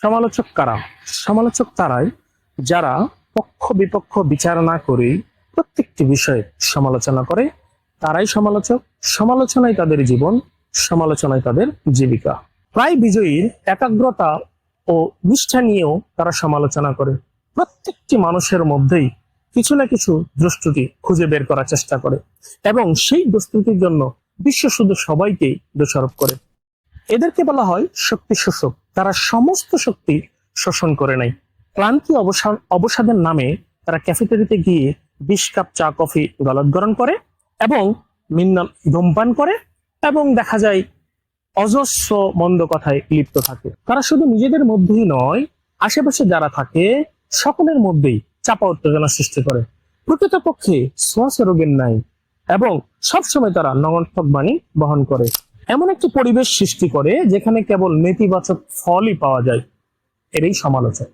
সমালোচক কারা? সমালোচক তারাই যারা পক্ষ বিপক্ষ বিচার না করে প্রত্যেকটি বিষয়ে সমালোচনা করে। তারাই সমালোচক সমালোচনায় তাদের জীবন সমালোচনায় তাদের জীবিকা। প্রায় বিজয়ীর একাগ্রতা ও নিষ্ঠা নিয়েও তারা সমালোচনা করে। প্রত্যেকটি মানুষের মধ্যেই কিছু না কিছু দুষ্টুটি খুঁজে বের করার চেষ্টা করে এবং সেই দুষ্টুটির জন্য বিশ্ব শুধু সবাইকেই দোষারোপ করে। এদেরকে বলা হয় শক্তি শোষক তারা সমস্ত শক্তি শোষণ করে নেয়। ক্লান্তি অবসান অবসাদের নামে তারা ক্যাফেটেরিতে গিয়ে বিশ কাপ চা, কফি গলৎগরণ করে এবং মিন্নাল ধূমপান করে এবং দেখা যায় অজস্র মন্দ কথায় লিপ্ত থাকে। তারা শুধু নিজেদের মধ্যেই নয়, আশেপাশে যারা থাকে সকলের মধ্যেই চাপা উত্তেজনা সৃষ্টি করে। প্রকৃতপক্ষে শ্বাস রোগের নাই এবং সবসময় তারা নগন্থক বাণী বহন করে। এমন একটি পরিবেশ সৃষ্টি করে যেখানে কেবল নেতিবাচক ফলই পাওয়া যায়। এরই সমালোচক।